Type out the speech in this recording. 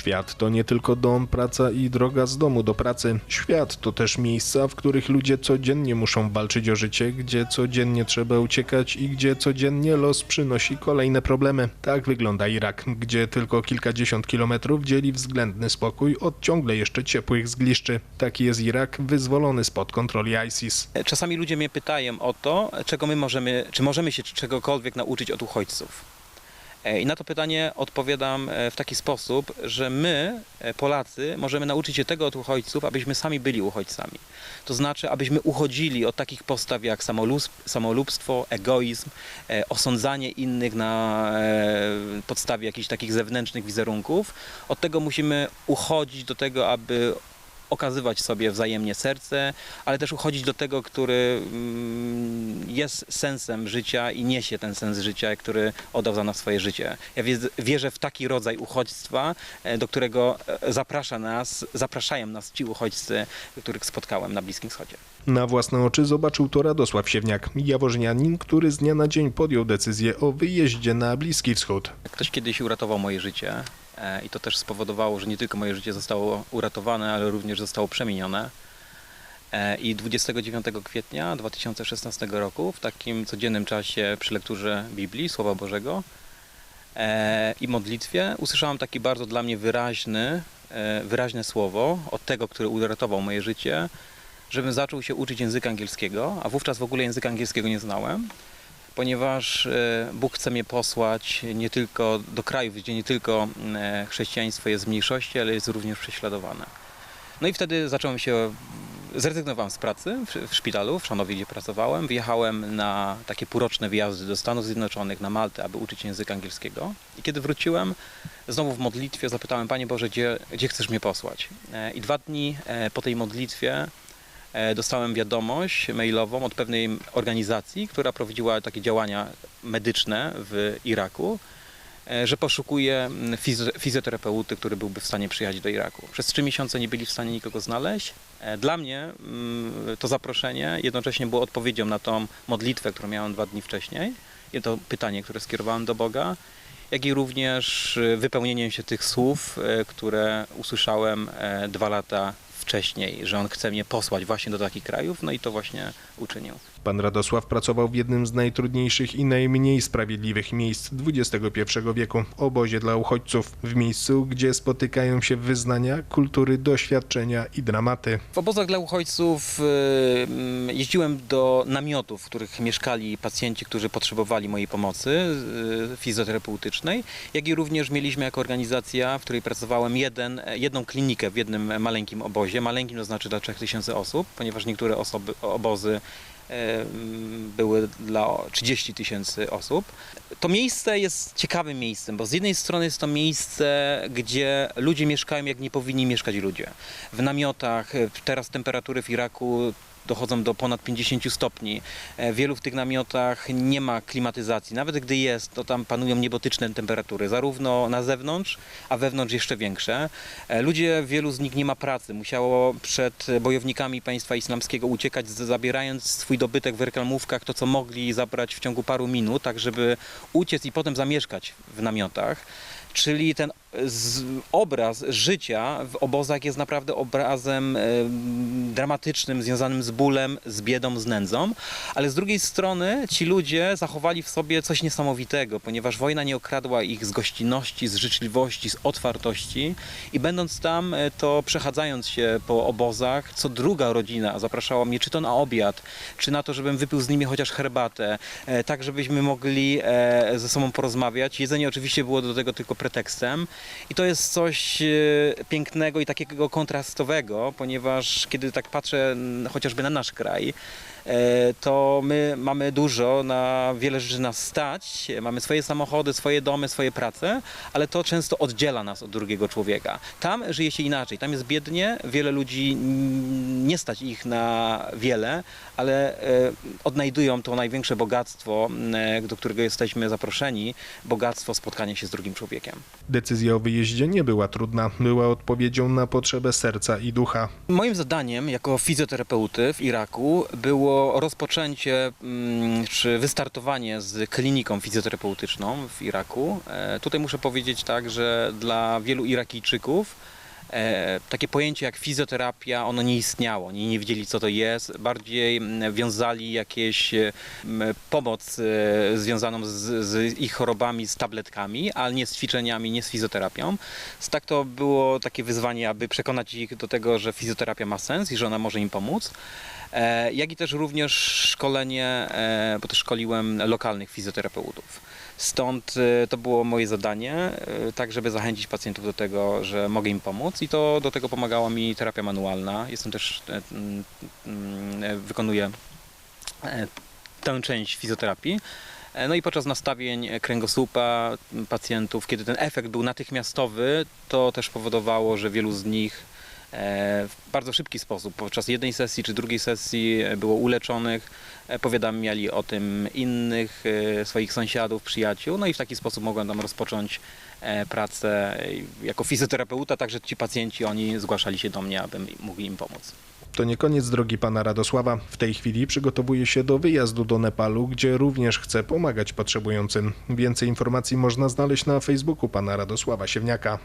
Świat to nie tylko dom, praca i droga z domu do pracy. Świat to też miejsca, w których ludzie codziennie muszą walczyć o życie, gdzie codziennie trzeba uciekać i gdzie codziennie los przynosi kolejne problemy. Tak wygląda Irak, gdzie tylko kilkadziesiąt kilometrów dzieli względny spokój od ciągle jeszcze ciepłych zgliszczy. Taki jest Irak wyzwolony spod kontroli ISIS. Czasami ludzie mnie pytają o to, czego my możemy, czy możemy się czegokolwiek nauczyć od uchodźców. E, I na to pytanie odpowiadam e, w taki sposób, że my, e, Polacy, możemy nauczyć się tego od uchodźców, abyśmy sami byli uchodźcami. To znaczy, abyśmy uchodzili od takich postaw jak samolubstw- samolubstwo, egoizm, osądzanie innych na podstawie jakichś takich zewnętrznych wizerunków. Od tego musimy uchodzić do tego, aby okazywać sobie wzajemnie serce, ale też uchodzić do tego, który mm, jest sensem życia i niesie ten sens życia, który oddał za nas swoje życie. Ja wierzę w taki rodzaj uchodźstwa, e, do którego e, zaprasza nas, zapraszają nas ci uchodźcy, których spotkałem na Bliskim Wschodzie. Na własne oczy zobaczył to Radosław Siewniak, jaworznianin, który z dnia na dzień podjął decyzję o wyjeździe na Bliski Wschód. Ktoś kiedyś uratował moje życie i to też spowodowało, że nie tylko moje życie zostało uratowane, ale również zostało przemienione. E, I 29 kwietnia 2016 roku, w takim codziennym czasie przy lekturze Biblii, Słowa Bożego e, i modlitwie, usłyszałem taki bardzo dla mnie wyraźny, e, wyraźne słowo od tego, który uratował moje życie, żebym zaczął się uczyć języka angielskiego, a wówczas w ogóle języka angielskiego nie znałem ponieważ e, Bóg chce mnie posłać nie tylko do krajów, gdzie nie tylko e, chrześcijaństwo jest w mniejszości, ale jest również prześladowane. No i wtedy zacząłem się, zrezygnowałem z pracy w, szpitalu, w Szanowie, gdzie pracowałem. Wyjechałem na takie półroczne wyjazdy do Stanów Zjednoczonych, na Maltę, aby uczyć języka angielskiego. I kiedy wróciłem, znowu w modlitwie zapytałem, Panie Boże, gdzie, gdzie chcesz mnie posłać? E, I dwa dni po tej modlitwie dostałem wiadomość mailową od pewnej organizacji, która prowadziła takie działania medyczne w Iraku, e, że poszukuje mm, fiz- fizjoterapeuty, który byłby w stanie przyjechać do Iraku. Przez trzy miesiące nie byli w stanie nikogo znaleźć. E, Dla mnie mm, to zaproszenie jednocześnie było odpowiedzią na tą modlitwę, którą miałem dwa dni wcześniej i to pytanie, które skierowałem do Boga, jak i również e, wypełnieniem się tych słów, e, które usłyszałem e, dwa lata wcześniej, że On chce mnie posłać właśnie do takich krajów, no i to właśnie uczynił. Pan Radosław pracował w jednym z najtrudniejszych i najmniej sprawiedliwych miejsc XXI wieku obozie dla uchodźców, w miejscu, gdzie spotykają się wyznania, kultury, doświadczenia i dramaty. W obozach dla uchodźców y, mm, jeździłem do namiotów, w których mieszkali pacjenci, którzy potrzebowali mojej pomocy y, fizjoterapeutycznej, jak i również mieliśmy jako organizacja, w której pracowałem jeden, jedną klinikę w jednym maleńkim obozie. Maleńkim to znaczy dla 3000 osób, ponieważ niektóre osoby, obozy były dla 30 tysięcy osób. To miejsce jest ciekawym miejscem, bo z jednej strony jest to miejsce, gdzie ludzie mieszkają jak nie powinni mieszkać ludzie. W namiotach, e, teraz temperatury w Iraku dochodzą do ponad 50 stopni. E, wielu w tych namiotach nie ma klimatyzacji. Nawet gdy jest, to tam panują niebotyczne temperatury, zarówno na zewnątrz, a wewnątrz jeszcze większe. E, Ludzie, wielu z nich nie ma pracy. Musiało przed bojownikami państwa islamskiego uciekać, zabierając swój dobytek w reklamówkach, to co mogli zabrać w ciągu paru minut, tak żeby uciec i potem zamieszkać w namiotach. Czyli ten z, obraz życia w obozach jest naprawdę obrazem dramatycznym, związanym z bólem, z biedą, z nędzą, ale z drugiej strony ci ludzie zachowali w sobie coś niesamowitego, ponieważ wojna nie okradła ich z gościnności, z życzliwości, z otwartości. I będąc tam, e, to przechadzając się po obozach, co druga rodzina zapraszała mnie czy to na obiad, czy na to, żebym wypił z nimi chociaż herbatę, e, tak żebyśmy mogli e, ze sobą porozmawiać. Jedzenie oczywiście było do tego tylko pretekstem i to jest coś e, pięknego i takiego kontrastowego, ponieważ kiedy tak patrzę chociażby na nasz kraj, to my mamy dużo, na wiele rzeczy nas stać, mamy swoje samochody, swoje domy, swoje prace, ale to często oddziela nas od drugiego człowieka. Tam żyje się inaczej, tam jest biednie, wiele ludzi nie stać ich na wiele, ale e, odnajdują to największe bogactwo, e, do którego jesteśmy zaproszeni, bogactwo spotkania się z drugim człowiekiem. Decyzja o wyjeździe nie była trudna, była odpowiedzią na potrzebę serca i ducha. Moim zadaniem jako fizjoterapeuty w Iraku było rozpoczęcie mm, czy wystartowanie z kliniką fizjoterapeutyczną w Iraku. E, Tutaj muszę powiedzieć tak, że dla wielu Irakijczyków e, takie pojęcie jak fizjoterapia, ono nie istniało. Oni nie wiedzieli, co to jest. Bardziej mm, wiązali jakieś e, pomoc związaną z, z ich chorobami, z tabletkami, ale nie z ćwiczeniami, nie z fizjoterapią. Tak to było takie wyzwanie, aby przekonać ich do tego, że fizjoterapia ma sens i że ona może im pomóc. E, jak i też również szkolenie, e, bo też szkoliłem lokalnych fizjoterapeutów. Stąd e, to było moje zadanie, tak żeby zachęcić pacjentów do tego, że mogę im pomóc i to do tego pomagała mi terapia manualna. Jestem też, mm, mm, wykonuję tę część fizjoterapii. No i podczas nastawień kręgosłupa pacjentów, kiedy ten efekt był natychmiastowy, to też powodowało, że wielu z nich w bardzo szybki sposób, podczas jednej sesji czy drugiej sesji e, było uleczonych. E, Powiadamiali o tym innych e, swoich sąsiadów, przyjaciół, no i w taki sposób mogłem tam rozpocząć e, pracę e, jako fizjoterapeuta, także ci pacjenci, oni zgłaszali się do mnie, abym mógł im pomóc. To nie koniec drogi pana Radosława. W tej chwili przygotowuje się do wyjazdu do Nepalu, gdzie również chce pomagać potrzebującym. Więcej informacji można znaleźć na Facebooku pana Radosława Siewniaka.